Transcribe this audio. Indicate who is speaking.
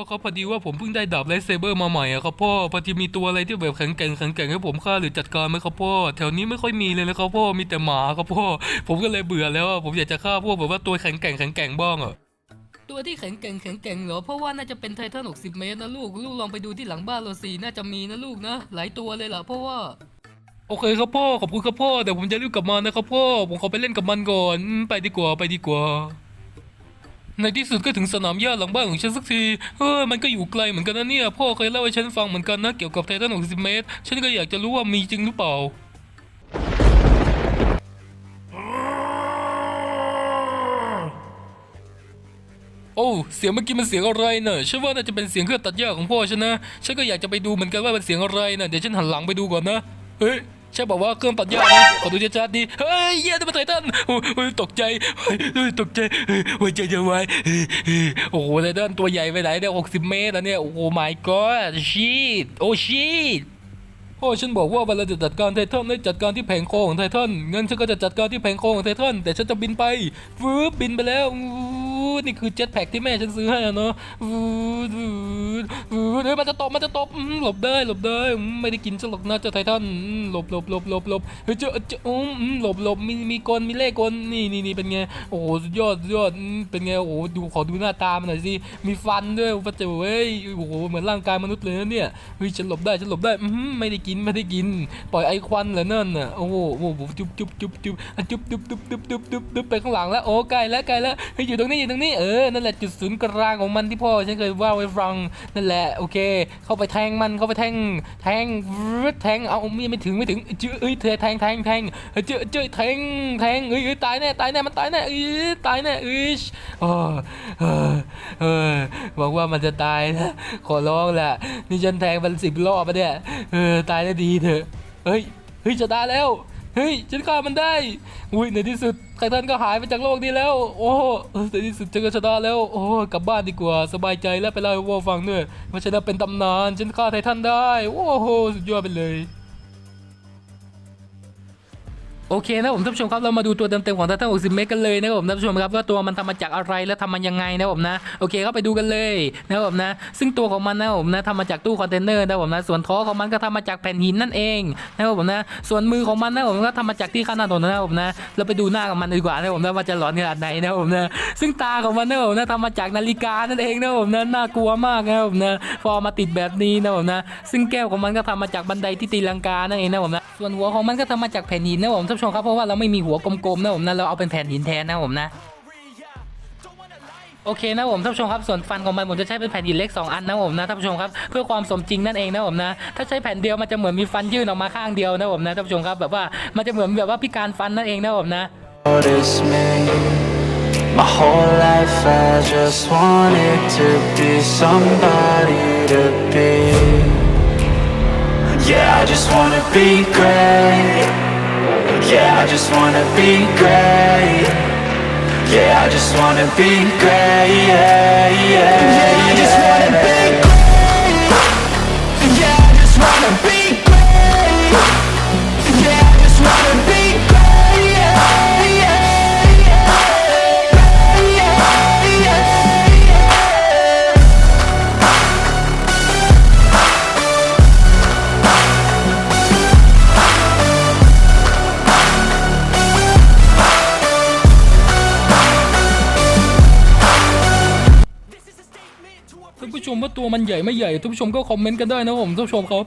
Speaker 1: อครับพอดีว่าผมเพิ่งได้ดาบไลท์เซเบอร์มาใหม่อะครับพ่อพอดีมีตัวอะไรที่แบบแข็งแกร่งแข็งแกร่งให้ผมฆ่าหรือจัดการไหมครับพ่อแถวนี้ไม่ค่อยมีเลยนะครับพ่อมีแต่หมาครับพ่อผมก็เลยเบื่อแล้วอะผมอยากจะฆ่าพวกแบบว่าตัวแข็งแกร่งแข็งแกร่งบ้างอะตัวที่แข็งแกร่งแข็งแกร่งเหรอเพราะว่าน่าจะเป็นไททัน60 เมตรนะลูกลูกลองไปดูที่หลังบ้านเราสิน่าจะมีนะลูกนะ หลายตัวเลยล่ะเพราะว่าโอเคครับพ่อขอบคุณครับพ่อเดี๋ยวผมจะรีบกลับมานะครับพ่อผมขอไปเล่นกับมันก่อนอืมไปดีกว่าไปดีกว่า ในที่สุดก็ถึงสนามหญ้าหลังบ้านของฉันสักทีเออมันก็อยู่ไกลเหมือนกันนะเนี่ย พ่อเคยเล่าให้ฉันฟังเหมือนกันนะเกี่ยวกับไททัน60 เมตร ฉันก็อยากจะรู้ว่ามีจริงหรือเปล่าโอ้เสียงเมื่อกี้มันเสียงอะไรเนอะฉันว่าน่าจะเป็นเสียงเครื่องตัดหญ้าของพ่อฉันนะ ฉันก็อยากจะไปดูเหมือนกันว่าเป็นเสียงอะไรนะเดี๋ยวฉันหันหลังไปดูก่อนนะ เฮ้ย ใช่บอกว่าเครื่องตัดหญ้านะขอดูชัดๆดิเฮ้ยเหี้ยนี่มันไททันโอ้ยตกใจเฮ้ยเฮ้ยตกใจเฮ้ยหัวใจจะวายโอ้โหไททันตัวใหญ่ไปไหนเนี่ย60เมตรแล้วเนี่ยโอ้โห my god shit โอ้ shit พ่อฉันบอกว่าเวลาจะจัดการไททันให้จัดการที่แผงโคของไททันงั้นฉันก็จะจัดการที่แผงโคของไททันแต่ฉันจะบินไปฟืบบินไปแล้ว อู้นี่คือเจ็ตแพ็กที่แม่ฉันซื้อให้อะเนาะฟูดฟูดฟูดเฮ้ยมันจะตบมันจะตบหลบได้หลบได้ไม่ได้กินฉันหรอกนะเจ้าไททันหลบหลบหลบหลบหลบเฮ้ยเจ้าเจ้าอืมอืมหลบหลบมีมีกลมีเลขกลนี่นี่นี่เป็นไงโอ้โหสุดยอดสุดยอดเป็นไงโอ้โหดูขอดูหน้าตามันหน่อยสิมีฟันด้วยพระเจ้าเว้ยโอ้โหเหมือนร่างกายมนุษย์เลยนะเนี่ยเฮ้ยฉันหลบได้ฉันหลบได้อืมไม่ได้กินไม่ได้กิน ปล่อยไอควันเหรอนั่นน่ะโอ้โหโอ้โหจุ๊บจุ๊บจุ๊บจุ๊บจุ๊บจุ๊บจุ๊บจุ๊บจุ๊บจุ๊บจุ๊บไปข้างหลังแล้วโอ้ใกล้แล้วใกล้แล้วเฮ้ยอยู่ตรงนี้อยู่ตรงนี้เออนั่นแหละจุดศูนย์กลางของมันที่พ่อฉันเคยว่าไว้ฟังนั่นแหละโอเค เข้าไปแทงมันเข้าไปแทงแทงแทงเอามีไม่ถึงไม่ถึงเจ้ยเอ้ยเธอแทงแทงแทงเจ้ยเจ้ยแทงแทงเอ้ยตายแน่ตายแน่มันตายแน่เอ้ยตายแน่เอ้ยโอ้เออเออหวังว่ามันจะตายนะขอร้องแหละนี่ฉันแทงมันสิบรอบปเนี่ยเออตายได้ดีเถอะเฮ้ยเฮ้ยจะได้แล้ว เฮ้ยฉันฆ่ามันได้อุ้ยในที่สุดไททันก็หายไปจากโลกนี้แล้ว โอ้ในที่สุดฉันก็ชนะแล้วโอ้กลับบ้านดีกว่าสบายใจแล้วไปเล่าให้วอฟังด้วยว่าฉันเป็นตำนานฉันฆ่าไททันได้โอ้โหสุดยอดไปเลย โอเคนะผมท่านผู้ชมครับเรามาดูตัวเต็มๆของไททัน60 เมตรกันเลยนะครับผมท่านผู้ชมครับว่าตัวมันทำมาจากอะไรและทำมันยังไงนะผมนะโอเคครับไปดูกันเลยนะครับผมนะซึ่งตัวของมันนะผมนะทำมาจากตู้คอนเทนเนอร์นะผมนะส่วนท้อของมันก็ทำมาจากแผ่นหินนั่นเองนะครับผมนะส่วนมือของมันนะผมก็ทำมาจากที่ข้างหน้าถนนนะครับผมนะเราไปดูหน้าของมันดีกว่านะผมนะว่าจะหลอนขนาดไหนนะผมนะซึ่งตาของมันนะผมนะทำมาจากนาฬิกานั่นเองนะผมนะน่ากลัวมากนะผมนะพอมาติดแบบนี้นะผมนะซึ่งแก้วของมันก็ทำมาจากบันไดที่ตีลังกานั่นเองนะผมนะส่วนหัวของมันก็ทำมาจากแผ่นหินนะผมท่านผู้ชมครับเพราะว่าเราไม่มีหัวกลมๆนะผมนะเราเอาเป็นแผ่นหินแทนนะผมนะโอเคนะผมท่านผู้ชมครับส่วนฟันของมันผมจะใช้เป็นแผ่นหินเล็ก2อันนะผมนะท่านผู้ชมครับเพื่อความสมจริงนั่นเองนะผมนะถ้าใช้แผ่นเดียวมันจะเหมือนมีฟันยื่นออกมาข้างเดียวนะผมนะท่านผู้ชมครับแบบว่ามันจะเหมือนแบบว่าพิการฟันนั่นเองนะผมนะ
Speaker 2: My whole life I just wanted to be somebody to be. Yeah, I just wanna be great. Yeah, I just wanna be great. Yeah, I just wanna be great. Yeah, yeah, yeah. I just wanna be great. Yeah, I just wanna be great.
Speaker 1: ผู้ชมว่าตัวมันใหญ่ไม่ใหญ่ท่านผู้ชมก็คอมเมนต์กันได้นะผมท่านผู้ชมครับ